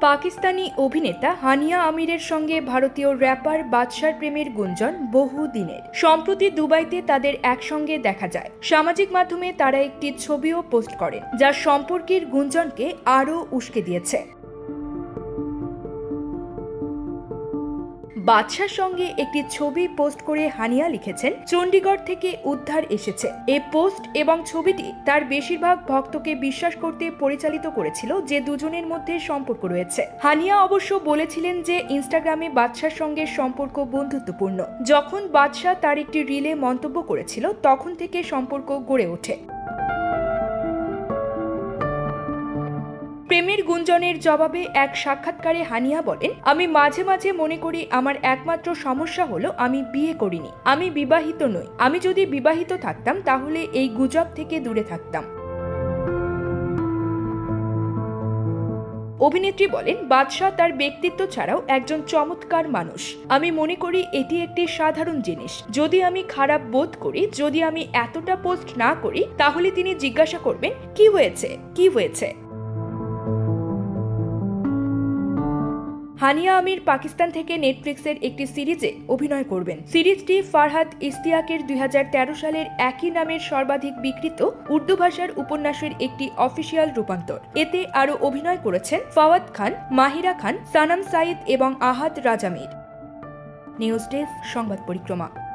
পাকিস্তানি অভিনেতা হানিয়া আমিরের সঙ্গে ভারতীয় র্যাপার বাদশার প্রেমের গুঞ্জন বহু দিনের। সম্প্রতি দুবাইতে তাদের একসঙ্গে দেখা যায়। সামাজিক মাধ্যমে তারা একটি ছবিও পোস্ট করেন যা সম্পর্কের গুঞ্জনকে আরও উস্কে দিয়েছে। বাদশার সঙ্গে একটি ছবি পোস্ট করে হানিয়া লিখেছেন, চণ্ডীগড় থেকে উদ্ধার এসেছে। এই পোস্ট এবং ছবিটি তার বেশিরভাগ ভক্তকে বিশ্বাস করতে পরিচালিত করেছিল, যে দুজনের মধ্যে সম্পর্ক রয়েছে। হানিয়া অবশ্য বলেছিলেন যে ইনস্টাগ্রামে বাদশার সঙ্গে সম্পর্ক বন্ধুত্বপূর্ণ। যখন বাদশাহ তার একটি রিলে মন্তব্য করেছিল, তখন থেকে সম্পর্ক গড়ে ওঠে। প্রেমের গুঞ্জনের জবাবে এক সাক্ষাৎকারে হানিয়া বলেন, আমি মাঝে মাঝে মনে করি আমার একমাত্র সমস্যা হলো আমি বিয়ে করিনি। আমি বিবাহিত নই। আমি যদি বিবাহিত থাকতাম, তাহলে এই গুজব থেকে দূরে থাকতাম। অভিনেত্রী বলেন, বাদশাহ তার ব্যক্তিত্ব ছাড়াও একজন চমৎকার মানুষ। আমি মনে করি এটি একটি সাধারণ জিনিস। যদি আমি খারাপ বোধ করি, যদি আমি এতটা পোস্ট না করি, তাহলে তিনি জিজ্ঞাসা করবেন, কি হয়েছে? কি হয়েছে? হানিয়া আমির পাকিস্তান থেকে নেটফ্লিক্সের একটি সিরিজে অভিনয় করবেন। সিরিজটি ফারহাদ ইস্তিয়াকের দুই হাজার তেরো সালের একই নামের সর্বাধিক বিকৃত উর্দু ভাষার উপন্যাসের একটি অফিসিয়াল রূপান্তর। এতে আরও অভিনয় করেছেন ফাওয়াদ খান, মাহিরা খান সানাম সাইদ এবং আহাদ রাজামির। নিউজ ডেস্ক, সংবাদ পরিক্রমা।